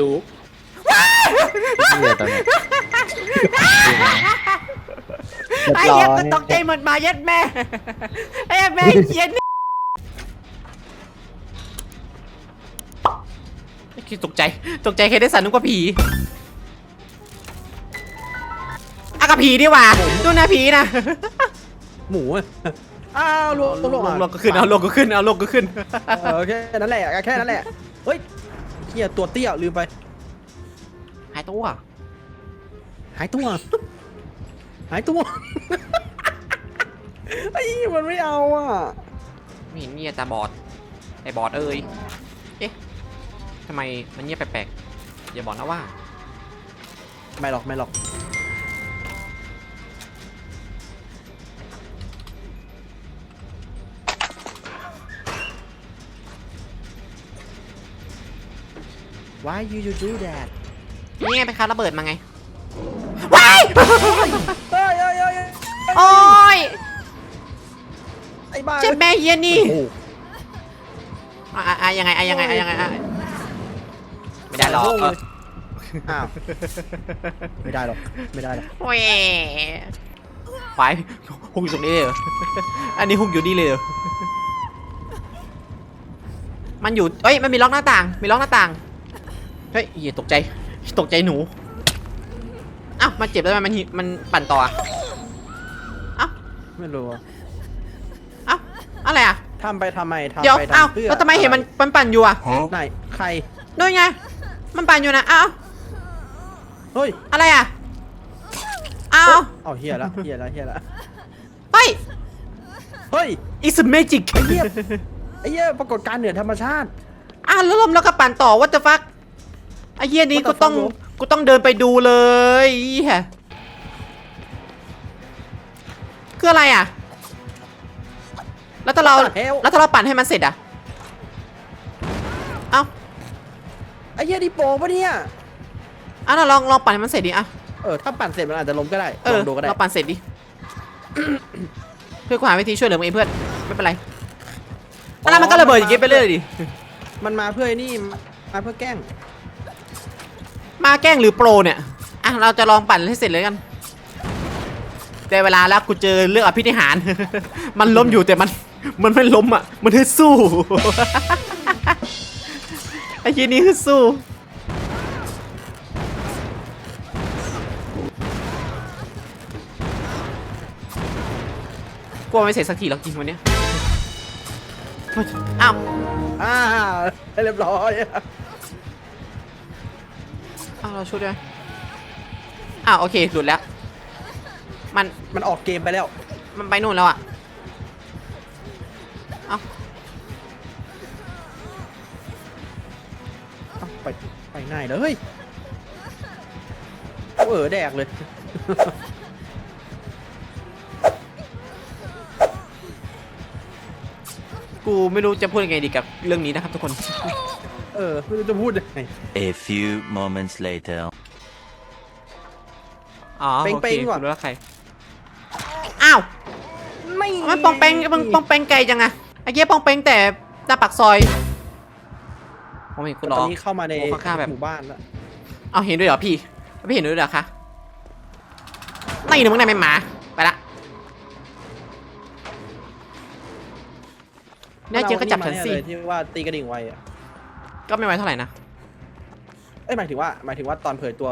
รู้เหี้ยตอนเนี้ยไอ้เหี้ยก็ตกใจหมดมายัดแม่ไอ้เหี้ยแม่เขียนคิดตกใจ ตกใจใครได้สันนึกว่าผีอะกับผีดีกว่าดูนะผีนะ หมูอะอ้าวลวงลวงลงลงก็ขึ้น เอาลงก็ขึ้น เอาลงก็ขึ้น เออแค่นั้นแหละแค่นั้นแหละ เฮ้ยเฮียตัวเตี้ยลืมไป หายตัว หายตัว หายตัวไอ้มันไม่เอาอะ ไม่เห็นเงียบตาบอดไอ้บอดเอ้ย เอ๊ะทำไมมันเงียบแปลกๆอย่าบอกนะว่า ไม่หรอกไม่หรอก Why you you do that นี่ไงไปคาระเบิดมาไงว้ายเฮ้ยเฮ้ยเฮ้ยเฮ้ยโอ้ยไอ้บ้าเจ็บแม่เฮียนี่โอ้อะอะอะยังไงอะยังไงอะยังไงอะไม่ได้หรอกโโเอออ้าวไม่ได้หรอกไม่ได้หรอกแหวควายฮุกอยู่ตรงนี้เลยเหรออันนี้ฮุกอยู่นี่เลยเหรอมันอยู่เอ้ยมันมีล็อกหน้าต่าง มีล็อกหน้าต่างเฮ้ยเหี้ยตกใจ ตกใจหนู อ้าวมันเจ็บแล้วทำไมมันหิมันปั่นต่ออะอ้าวไม่รู้อะอ้าวอะไรอะทำไปทำไมทำเดี๋ยวไปอ้าวทำเพื่อแล้วทำไมเห็นมันมันปั่นอยู่อะไหนใคร ด้วยไง มันปั่นอยู่นะอ้าวเฮ้ยอะไรอะอ้าวเอาเฮียละเฮียละเฮียละเฮ้ย เฮ้ย it's a magic ไอ้เหี้ยไอ้เหี้ยปรากฏการณ์เหนือธรรมชาติอ้าวแล้วลมแล้วก็ปั่นต่อ what the fuck ไอ้ เหี้ยนี้ What the กูต้อง fuck กูต้องเดินไปดูเลยอีแฮะคืออะไรอะ แล้วถ้าเรา What the hell? แล้วถ้าเราปั่นให้มันเสร็จอะ เอ้าไอ้เหี้ยนี่โปรปะเนี่ยเอ้าเราลองลองปั่นให้มันเสร็จดิอะ เออถ้าปั่นเสร็จมันอาจจะล้มก็ได้เอลอ องดูก็ได้เราปั่นเสร็จดิ เพื่อกูหาวิธีช่วยเหลือมึงเองเพื่อน ไม่เป็นไรแล้วมันก็ระเบิดอย่างงี้ไปเรื่อยดิ มันมาเพื่อไอ้นี่มาเพื่อแกล้ง มาแกล้งหรือโปรเนี่ยอะเราจะลองปั่นให้เสร็จเลยกันได้เวลาแล้วกูเจอเรื่องอภินิหาร มันล้มอยู่แต่มันมันไม่ล้มอะ มันคือสู้ไอ้ทีนี้คือสู้กลัวไม่เสร็จสักทีหรอกจริงวันเนี้ยเฮ้ยอ้าวอ่าเรียบร้อย อ้าวเราช่วยด้วยอ้าวโอเคหลุดแล้ว มันมันออกเกมไปแล้ว มันไปนู่นแล้วอะเอ้าเอ้าไปไปง่ายเลยเฮ้ยเออแดกเลย กูไม่รู้จะพูดยังไงดีกับเรื่องนี้นะครับทุกคน เออไม่รู้จะพูดยังไง A few moments later อ๋อเป้งโอเป้เคงว่ะรู้แล้วใคร อ้าวไม่มันปองแปงมันปองแปงไกลจังอะไอ้เกี้ยปองแปงแต่หน้าปากซอย ผมเห็นคุณตรอ อนนี้เข้ามาในโอ้ข้างๆแบบ หมู่บ้านแล้วเอาเห็นด้วยเหรอพี่ไม่เห็นด้วยเหรอคะนี่หนึ่งมึงนายเป็นหมาไปละเนี่ยเจอก็จับฉันสิมัเอาอัมาแเลยที่ว่าตีกระดิ่งไวอะ ก็ไม่ไวเท่าไหร่นะ เอ้ยหมายถึงว่าหมายถึงว่าตอนเผยตัว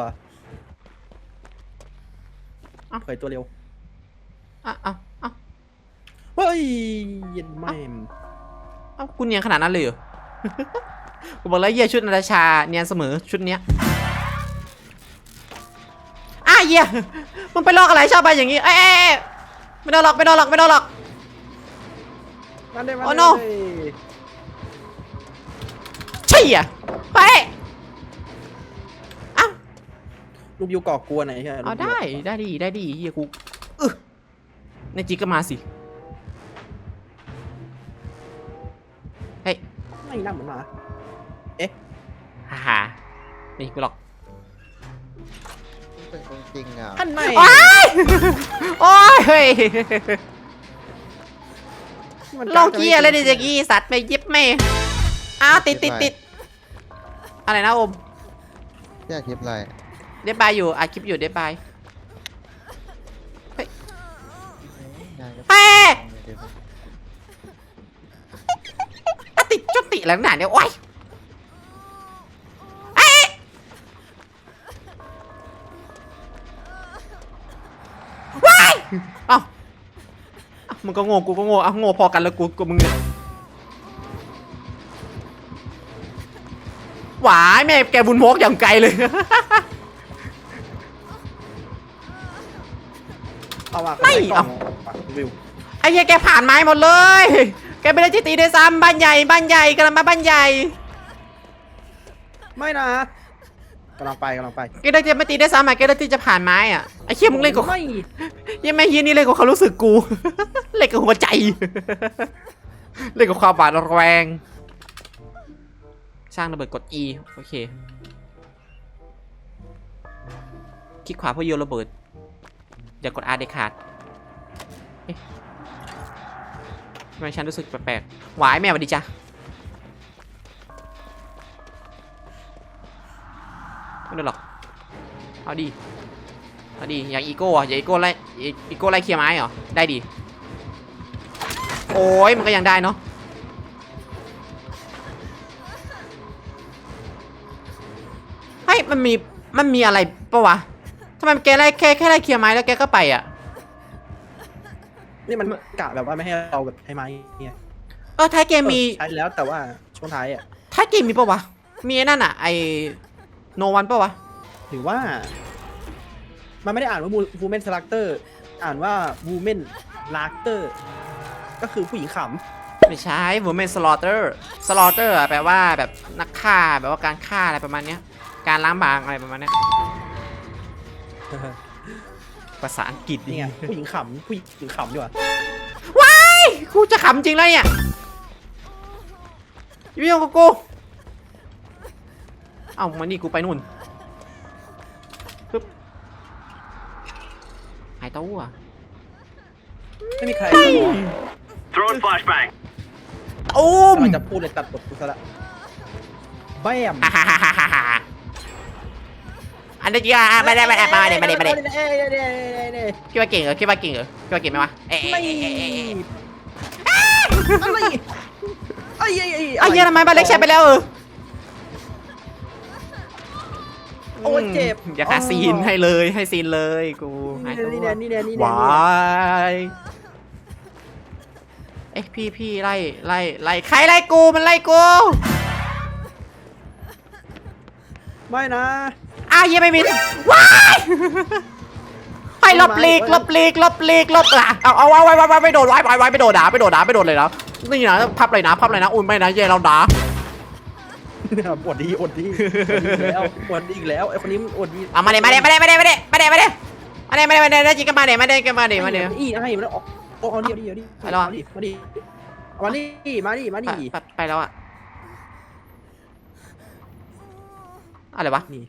เอ้าเผยตัวเร็วอ้าวอ้าวอ้าวเฮ้ยเย็นแม่มอ้าวคุณเนียนขนาดนั้นเลยเหรอ กูบอกแล้วเยี่ยชุดนาตาชาเนียนเสมอชุดเนี้ยอ้าเยี่ยมึงไปลอกอะไรชอบไปอย่างงี้เอ้ยเอ้ยเอ้ยไม่โดนหรอกไม่โดนหรอกไม่โดนหรอกมันได้มันโอ้ได้ no เชี่ยไปอ้าวลูกยูก่อกวนไหนใช่ไหมเอาได้ได้ดีได้ดีเฮียกูอึในจีก็มาสิเฮ้ยไม่น่าเหมือนหมาฮ่าฮ่านี่กูหรอกเป็นคนจริงอะท่านไม่โอ้ยโอ้ยเฮ้ยมันลองเกียร์อะไรเดี๋ยวจะกี้สัตว์ไปยิบไม่อ้าวติดติดติด อะไรนะอมอยากคลิปอะไรเดบายอยู่อัดคลิปอยู่เดบายยายก็เฮ้ยเดี๋ยวอะติดจนติแล้วหนาเนี่ยโอ้ยเอ้ยว้ายเอ้าเอ้ามึงก็โง่กูก็โง่เอ้าโง่พอกันแล้วกูกูมึงเนี่ย หวายแม่แกบุญพกอย่างไกลเลย เอาว่าไม่กล่องเอา วิวไอ้เหี้ยแกผ่านไม้หมดเลย แกไม่ได้ที่ตีด้วยซ้ำบ้านใหญ่บ้านใหญ่กำลังมาบ้านใหญ่ไม่นะกำลังไปกำลังไปแกได้จะไม่ตีได้ซ้ำอะแกได้ที่จะผ่านไม้อะไอ้เหี้ยมึงเล่นกับไม่ยังไม่เฮียนี่เล่นกับความรู้สึกกู เล่นกับหัวใจ เล่นกับความบาดระแวง สร้างระเบิดกด E โอเค คลิกขวาเพื่อโยนระเบิด อย่ากด R เด็ดขาดเอ๊ะทำไมฉันรู้สึกแปลกๆหวายแม่วัดีจ้ะไม่ได้หรอก เอาดีเอาดีอยากอีโก้อะอยากอีโก้ไล่อีอีโก้ไล่เคลียร์ไม้เหรอ ได้ดี โอ้ยมันก็ยังได้เนาะ มันมีมันมีอะไรปะวะทำไมแกไล่แค่แค่ไล่เคลียร์ไม้แล้วแกก็ไปอะ นี่มันกะแบบว่าไม่ให้เราแบบให้ไม้เนี่ยเออท้ายเกมมีใช้แล้วแต่ว่าช่วงท้ายอะท้ายเกมมีปะวะ มีไอ้นั่นอะไอโนวันปะวะ หรือว่า มันไม่ได้อ่านว่าวูเมนสลักเตอร์อ่านว่าวูเมนลากเตอร์ก็คือผู้หญิงขไม่ใช่ woman slaughter slaughter อะแปลว่าแบบนักฆ่าแบบว่าการฆ่าอะไรประมาณเนี้ย การล้างบางอะไรประมาณเนี้ยำภาษาอังกฤษนี่ไงผู้หญิงขำผู้หญิงขำดีกว่าว้ายกูจะขำจริงแล้วเนี่ยอยุ่งกับกูเอ้ามานี่กูไปนู่นปึ๊บหายเต้าอะไม่มีใคร Throwing flashbang. ตุ้มกำลังจะพูดเลยตัดบทกูซะละแบม อันนี้จีอะไม่ได้ไม่ได้มาเดี๋ยวมาเดี๋ยวมาเดี๋ยวเอ้ยเอ้ยเอ้ยเอ้ยเอ้ยคิดว่าเก่งเหรอคิดว่าเก่งเหรอคิดว่าเก่งไหมวะเอ๊ะไม่เอ๊ะเอ๊ะเอ๊ะอะไรไอ้ไอ้ไอ้ไอ้เหี้ยทำไมบ้านเล็กใช้ไปแล้วเออโอ้ยเจ็บอย่าหาซีนให้เลยให้ซีนเลยกูหายตัวนี่แน่นี่แน่นี่แน่วายเอ๊ะพี่พี่ไล่ไล่ไล่ใครไล่กูมันไล่กูไม่นะอ้าวยังไม่มีว้ายไปลบลีกลบลีกลบลีกลบอะเอาเอาเอาไว้ไว้ไว้ไม่โดนไว้ไว้ไว้ไม่โดนด่าไม่โดนด่าไม่โดนเลยนะนี่นะพับเลยนะพับเลยนะอุ่นไม่นะเย่เราด่าอดดีอดดีอดดีอีกแล้วอดดีอีกแล้วไอ้คนนี้มันอดดีเอามาเดี๋ยวมาเดี๋ยวมาเดี๋ยวมาเดี๋ยวมาเดี๋ยวมาเดี๋ยวมาเดี๋ยวมาเดี๋ยวมาเดี๋ยวมาเดี๋ยวจริงก็มาเดี๋ยวมาเดี๋ยวก็มาเดี๋ยวมาเดี๋ยวอีให้มันออกเอาเอาดิเอาดิเอาดิไปแล้วมาดิมาดิเอามาดิมาดิมาไปดิไปไปแล้วอะอะไรวะนี่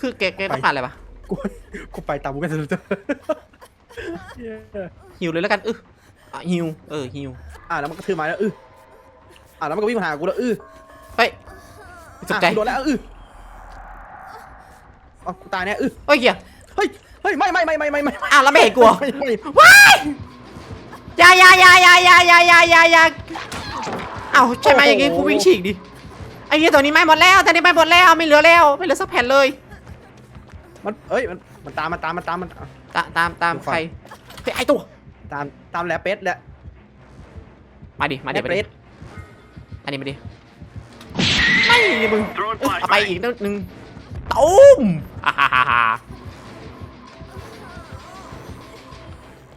คือแกแกต้องการอะไรวะกูกูไปตามกูกันสุดหิวเลยแล้วกันเอออะหิวเออหิวอะแล้วมันก็ถือไม้แล้วอื้ออะแล้วมันก็วิ่งมาหากูแล้วอื้อเฮ้ยตกใจอะกูโดนแล้วอื้ออ๋อกูตายแน่อื้อเฮ้ยเหี้ยเฮ้ยเฮ้ยไม่ไม่ไม่ไม่ไม่ไม่อ้าวแล้วไม่เห็นกลัวไม่ไม่ว้ายอยาอยาอยาอยาอยาอยาอยาอยาอยาเอ้าใช่ไหมอย่างงี้กูวิ่งฉีกดิไอ้เหี้ยตัวนี้ไม่หมดแล้วตัวนี้ไม่หมดแล้วไม่เหลือแล้วไม่เหลือสักแผ่นเลย มันเอ้ยมันมันตามมันตามมันตามมัน ตามตามตามใครเฮ้ยไอตัวตามตามแลเป็ดแหละมาดิมาดิแลมาเป็ดิดอันนี้มาดิไม่ดิมึง Throwing เอ้ยเอาไป flashbang. อีกนิดนึงตุ้มอ่าฮ่าฮ่าฮ่า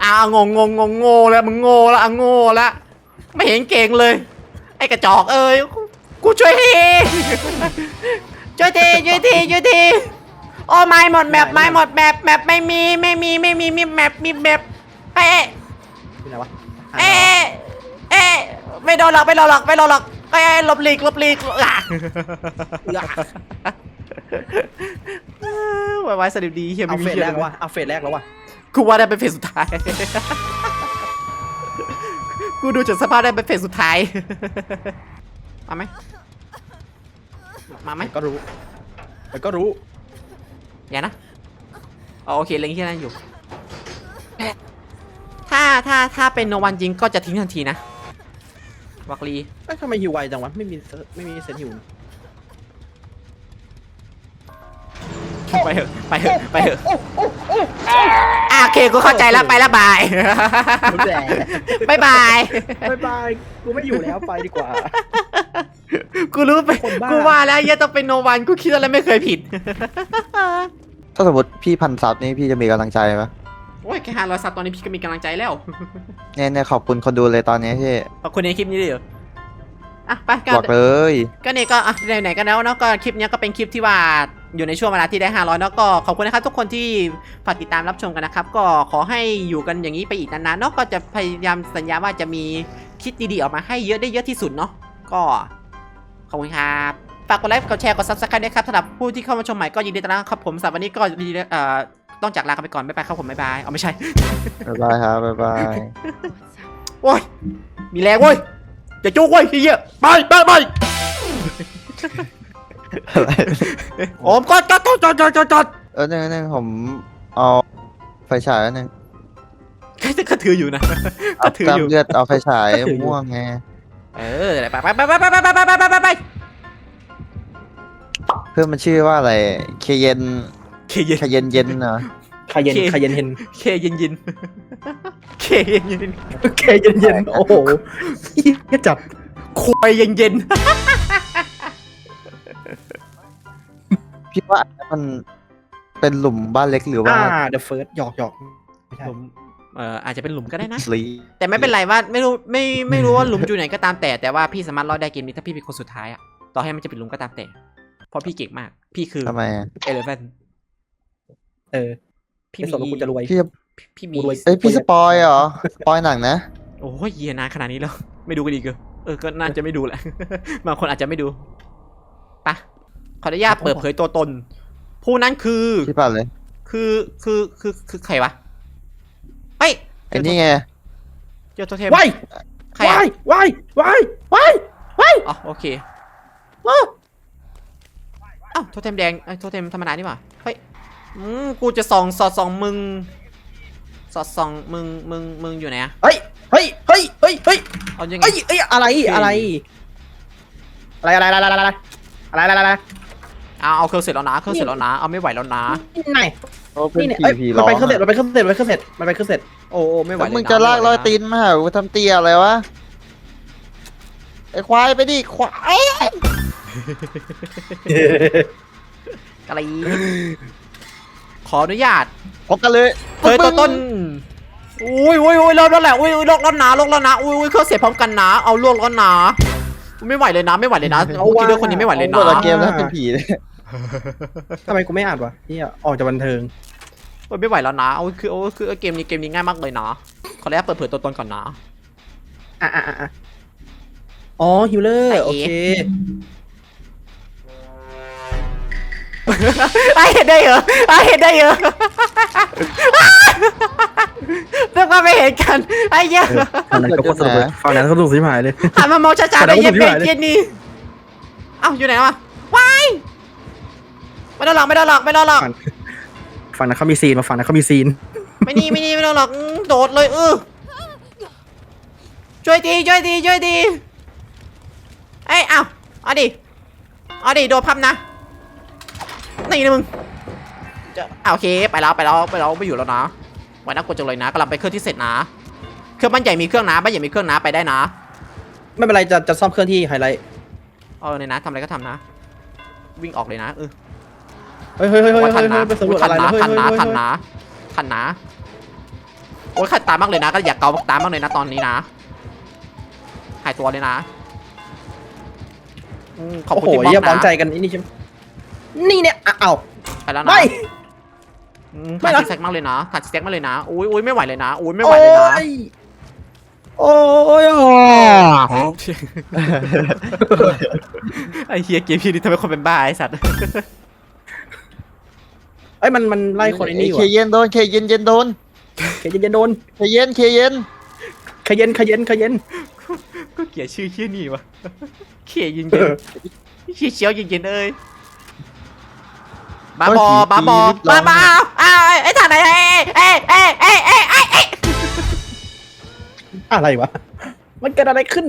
อ้าวงงงงงงโง่แล้วมึงโง่แล้วอะโง่แล้วไม่เห็นเก่งเลย ไอ้กระจอกเอ้ยกูกูช่วยที ช่วยทีช่วยทีช่วยที โอ้ไม่หมดแมปไม่หมดแมปแมปไม่มีไม่มีไม่มีมีแมปมีแมปเอ๊ะอยู่ไหนวะเอ๊ะเอ๊ะไม่โดนหรอกไม่โดนหรอกไม่โดนหรอกเอ้ยหลบหลีกหลบหลีกอะไว้ไว้สดิบดีเฮียเอาไม่มีเฟสเฮียแรกแล้ววะเอาเฟสแรกแล้ววะกูว่าได้เป็นเฟสสุดท้าย กูดูจากสภาพได้เป็นเฟสสุดท้าย มาไหมมาไหมก็รู้แต่ก็รู้ อย่านะอ๋อโอเคเล็งที่นั่นอยู่ ถ้าถ้าถ้าเป็นโนวันจริงก็จะทิ้งทันทีนะวักลีเอ้ยทำไมฮิวไวจังวะ ไม่มีเซตไม่มีเซตฮิวไปเถอะไปเถอะไปเถอะอะโอเคกูเข้าใจแล้วไปแล้วบายแหละบายบาย บายบาย กูไม่อยู่แล้วไปดีกว่า กูรู้ไปคนบ้ากูว่าแล้วเหี้ยต้องเป็นโนวันกูคิดอะไรไม่เคยผิด ถ้าสมมติพี่พันซับนี้พี่จะมีกำลังใจไหมโอ้ยแค่ห้าร้อยซับตอนนี้พี่ก็มีกำลังใจแล้ว เนี่ยเนี่ยขอบคุณคนดูเลยตอนนี้พี่ขอบคุณในคลิปนี้เลยเหรออะไปก็บอกเลย ก็เนี่ยก็อะไหนๆก็แล้วเนาะก็คลิปเนี้ยก็เป็นคลิปที่ว่าอยู่ในช่วงเวลาที่ได้ 500เนาะก็ขอบคุณนะครับทุกคนที่ฝากติดตามรับชมกันนะครับ ก็ขอให้อยู่กันอย่างนี้ไปอีกนานๆเนาะก็จะพยายามสัญญาว่าจะมีคลิปดีๆออกมาให้เยอะได้เยอะที่สุดเนาะ ก็ขอบคุณครับฝากกดไลค์กดแชร์กด subscribe ด้วยครับสำหรับผู้ที่เข้ามาชมใหม่ก็ยินดีต้อนรับครับผมสำหรับวันนี้ก็ยินดีเอ่อต้องจากลากันไปก่อนบ๊ายบายครับผมบ๊ายบายเอาไม่ใช่ บ๊ายบายครับบ๊ายบาย โอ้ย มีแรงเว้ยจะจุกเว้ยเฮียไปไปไปอะไร โอมก็จอดจอดจอดจอดจอดจอดเออหนึ่งหนึ่งผมเอาไฟฉายอันหนึ่งใครจะกระถืออยู่นะเอาก็ถืออยู่ จำเลือดเอาไฟฉายม่วงไง เออไปไปไปไปไปไปไปไปไปไปเพื่อนมันชื่อว่าอะไร เคเยนเคเย็นเคเยนเย็นเหรอคาเย็นเคคาเย็นเห็นเคเย็นเย็นเคเย็นเย็นเคเย็นเย็นโอ้โหเหี้ยจัดควายเย็นเย็นพี่ว่ามันเป็นหลุมบ้านเล็กหรือว่าอ่า the first หยอกหยอกไม่ใช่ผม เอ่ออาจจะเป็นหลุมก็ได้นะ สลีแต่ไม่เป็นไรว่าไม่รู้ไม่ไม่รู้ว่าหลุมอยู่ไหนก็ตามแต่แต่ว่าพี่สามารถรอดได้เกมนี้ถ้าพี่เป็นคนสุดท้ายอะต่อให้มันจะเป็นหลุมก็ตามแต่ เพราะพี่เก่งมาก พี่คือทำไมอะเอเลเวนเออพี่ไม่มีสนว่ากูจะรวย พี่จะพี่มีกูรวย เอ้ยพี่สปอยเหรอสปอยหนังนะ โอ้ยเยียนานขนาดนี้แล้ว ไม่ดูกันดีเกินเออก็น่าจะไม่ดูแหละ บางคนอาจจะไม่ดูปะขออนุญาตเปิดเผยตัวตน ผู้นั้นคือ พี่ปัดเลย คือคือคือคือใครวะเฮ้ย ไอ้นี่ไงเจอตัวเทมว้ายใครอะว้ายว้ายว้ายว้ายว้ายอ๋อโอเคอ้าวอ้าวโทเทมแดงไอ้ยโทเทมธรรมดานี่หว่าเฮ้ยอืมกูจะส่องสอดส่องมึง สอดส่องมึงมึงมึงอยู่ไหนอะเฮ้ยเฮ้ยเฮ้ยเฮ้ยเฮ้ยเอายังไงเอ้ยเอ้ยอะไรอะไรอะไรอะไรอะไรอะไรอะไรอะไรอะไรอะไรเอาเอาเครื่องเสร็จแล้วนะเครื่องเสร็จแล้วนะเอาไม่ไหวแล้วนะนี่ไงเขาเป็นนี่เนี่ยผีเอ้ยผีมันร้องไปเครื่องเสร็จอะมันไปเครื่องเสร็จมันไปเครื่องเสร็จมันไปเครื่องเสร็จ โอ้โอ้ไม่ไหวแล้วเลยมึงนจะลากรอยไม่ไหวตีนมาหากูทำเตียอะไรวะไอ้ควายไปดิควายกะลีขออนุญาตพบกันเลยเผยตัวต้นอุ้ยอุ้ยอุ้ยเริ่มแล้วแหละอุ้ยอุ้ยโลกร้อนหนาโลกร้อนหนาอุ้ยอุ้ยเครื่องเสียพร้อมกันนะเอาโลกร้อนหนาไม่ไหวเลยนะไม่ไหวเลยนะเอาคิดด้วยคนนี้ไม่ไหวเลยหมนะดละเกมแล้วเป็นผีเลยทำไมกูไม่อ่านวะนี่ออกจากบันเทิง โอ้ยไม่ไหวแล้วนะเอาคือเอาคือเกมนี้เกมนี้ง่ายมากเลยนะขออนุญาตเปิดเผยตัวตนก่อนนะ อะอะอะอะอ๋อฮิลเลอร์ไอ้โอเอ๋เค ไอเห็นได้เหรอไอเห็นได้เหรอเรื่องว่าไม่เห็นกันไอ้เหี้ยฝั่งนั้นก็สนุกเลยฝั่งนั้นก็สนุกสิหายเลย หันมามองช้าๆแต่ได้เราเย็นก็เย็สุดยอดเลยนนี่เอ้าอยู่ไหนวะวายไม่ได้หรอกไม่ได้หรอกไม่ได้หรอก ฝั่งฝั่งนั้นเขามีซีนมาฝั่งนั้นเขามีซีน ไม่นี่ไม่นี่ไม่ได้หรอกอื้อโดดเลยเออช่วยทีช่วยทีช่วยทีเอ้ยเอ้าเอาดิเอาดิโดดพับนะนี่นะมึงจะอะโอเคไปแล้วไปแล้วไปแล้วไม่อยู่แล้วนะไว้นะกดจังเลยนะกำลังไปเครื่องที่เสร็จนะ เครื่องบ้านใหญ่มีเครื่องนะบ้านใหญ่มีเครื่องนะไปได้นะ ไม่เป็นไรจะจะซ่อมเครื่องที่ไฮไลท์ เออเนี่ยนะทำอะไรก็ทำนะ วิ่งออกเลยนะเออ เฮ้ยเฮ้ยเฮ้ยเฮ้ยว่าทัเฮ้นยนะไปสำรวจอะไรทันนะนะเฮ้ยทันเฮ้ยนะเฮ้ยทันนะทันนะโอ้ยขัดตามากเลยนะ ก็อยากเกาตามมากเลยนะตอนนี้นะ หายตัวเลยนะอืมขอบโอ้คุณโหที่บล็เยี่ยอกพร้อมใจนะกันนี่ใช่ไหมนี่เนี่ยอะเอ้าไปแล้วนะ ไม่ อืมไม่ถ่ายนะซิกแซกมากเลยนะถ่ายซิกแซกมากเลยนะ อุ้ยอุ้ยไม่ไหวเลยนะ อุ้ยไม่ไหวเลยนะ โอ้ยโอ้ยไอ้เฮียเกมพี่นี่ทำไมคนเป็นบ้าไอ้สัตว์ เอ้ยมันมันไล่คนไอ้นี่เคว่ะเย็นโดนเคเย็นเย็นโดนเคเย็นเย็นโดนเคเย็นเคเย็นขย็นขย็นขย็นก็เกลียดชื่อเฮียนี่วะเขียยิงเอเย็นอเขียเชียวยิงเย็นเอ้ยบ้าบอเฮ้ยบ้าบอผีบ้าร้องบออ้าวไอ้ท่านไหนเอ้ยเอ้ยเอ้ยเอ้ยเอ้ยเอ้ยเอ้ยอะไรวะ มันเกิดอะไรขึ้น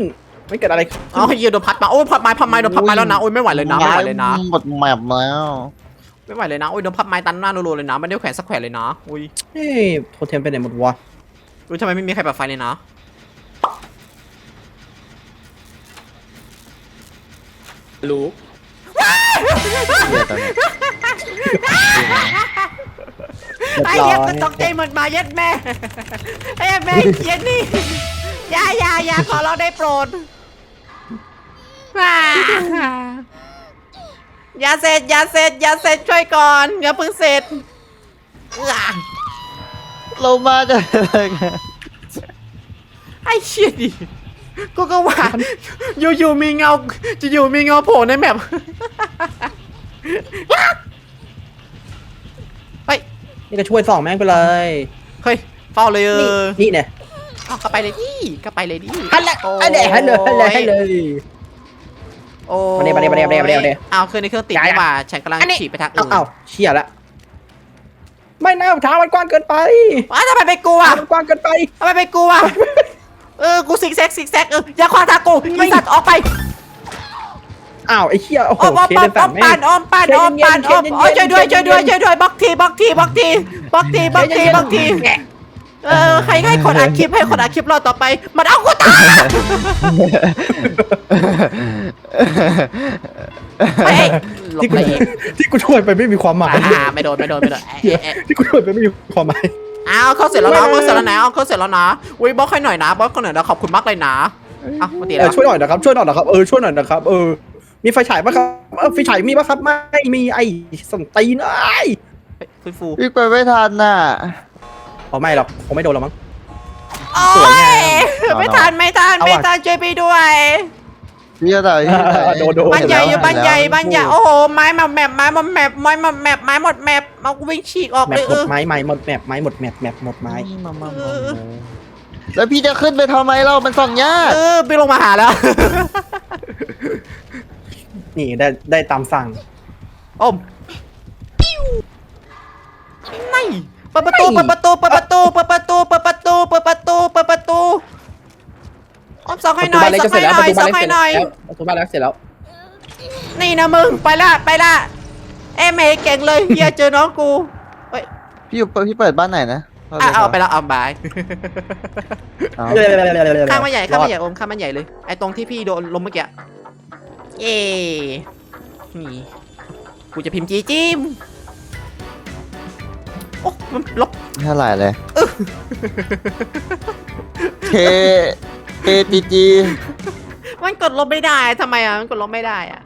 มันเกิดอะไรขึ้น อ๋อเหี้ยโดนพัดมาโอ้ยพัดไม้พัดไม้โดนพัดไม้แล้วนะโอ้ยไม่ไหวเลยนะไม่ไหวเลยนะ หมดแมปแล้ว ไม่ไหวเลยนะ โอ้ยโดนพัดไม้ตันหน้ารัวๆเลยนะ ไม่ได้แขวนสักแขวนเลยนะ อุ้ยเฮ้ยโทเทมไปไหนหมดวะรู้ทำไมไม่มีใครเปิดไฟเลยนะ รู้เหี้ยตอนนี้ไอ้เหี้ยก็ตกใจหมดมายัดแม่ไอ้แม่เขียนนี่อย่าอย่าอย่าขอเราได้โปรดอ่า อย่าเสร็จอย่าเสร็จอย่าเสร็จช่วยก่อนอย่าเพิ่งเสร็จอ่าเรามาจากอะไรกันไอ้เชี่ยดิกูก็ว่าอยู่ๆมีเงาจะอยู่มีเงาโผล่ในแมปเฮ้ยนี่ก็ช่วยส่องแม่งไปเลยเฮ้ยเฝ้าเลยเอนี่อนี่เนี่ยเอาเข้าไปเลยดิเข้าไปเลยดิฮัลโหลฮัลโหลฮัลโหลฮัลโหล ฮัลโหลโอ้มาเดี๋ยวมาเดี๋ยวมาเดี๋ยวมาเดี๋ยวมาเดี๋ยวเอาคืนในเครื่องติดอย่านี่หว่าฉันกำลังอันนี้ ฉีดไปทางเอาอื่นเอาเชี่ยละไม่นะทางมันกว้างเกินไปว้าทำไมไปกูทาอะงมันกว้างเกินไป ทำไมไปกูอะเออกูซิกแซกซิกแซกเอออย่าขวางทางกูไม่อีสัตว์ออกไปอ้าวไอ้เชี่ยโอ้โหอ้อมอ้อมเคอ้อเดิมนอ้ตัอดมแม่ปานงอ้อมปานอ้อมปานใจอ้อมเย็นๆโอ้ยช่วยด้วยใจช่วยเย็นๆด้วยช่วยด้วยบล็อกทีบล็อกทีบล็อกทีบล็อกทีบล็อกทีบล็อกที เออใครให้คนอัดคลิปให้คนอัดคลิปรอต่อไป มันเอากูตายไปหลบที่กูไปอีกที่กูช่วยไปไม่มีความหมาย อ่าไม่โดนไม่โดนไม่โดนเอ๊ะเอ๊ะเอ๊ะที่กูช่วยไปไม่มีความหมาย อ้าวเข้าเสร็จแล้วนะไม่เข้าเสร็จแล้วนะเอาเข้าเสร็จแล้วนะอุ้ยบล็อกให้หน่อยนะบล็อกให้หน่อยนะขอบคุณมากเลยนะอะปกติเอแล้อวช่วยหน่อยนะครับช่วยหน่อยนะครับเออช่วยหน่อยนะครับเออมีไฟฉายปะครับเออไฟฉายมีปะครับไม่มีไอ้สันตีนไอ้ยเฮ้ยฟื้นฟูพี่ไปไม่ทันน่ะ อ๋อไม่หรอกคงไม่โดนหรอกมั้ง โอ้สวยงามยไม่ทันไม่ทันเอาไม่ว่ะทันช่วยพี่ด้วย พี่จะต่อยพี่ต่อยโดนโดนบ้านใหญ่อยู่เห็บ้านใหญ่แล้วบ้านใหญ่โอ้โหไม้มาแมปไม้มาแมปไม้มาแมปไม้หมดแมปเอากูวิ่งฉีกออกแมเลปยหเอมดอ ไม้ไม้หมดแมปไม้หมดแมปแมปหมดไม้มามามามา แล้วพี่จะขึ้นไปทำไมเรา มันส่องยาก เออไปลงมาหาแล้ว นี่ได้ได้ตามสั่ง อมไม่เปิดประตูไม่เปิดประตูเปิดประตูเปิดประตูเปิดประตูเปิดประตูเปิดประตูอมสองให้หน่อยประตูสองบ้านให้เล็กหจะน่เสอร็ยจสแล้อวงให้หน่อยประตูบ้านเล็กเสร็จแล้ว นี่นะมึงไปละไปละเอ้ยไม่เห็นเก่งเลยเฮียเจอน้องกูเฮ้ยพี่อยู่พี่เปิดบ้านไหนนะอะเอาไปแล้วเอาบายเอาข้างมันใหญ่ข้างมันใหญ่อมข้างมันใหญ่เลยไอ้ตรงที่พี่โดนลมเมื่อกี้เย่นี่กูจะพิมพ์จีจิ้ม โอ้มันลบเท่าไหร่เลยเคเอจีจีมันกดลบไม่ได้ทำไมอะมันกดลบไม่ได้อะ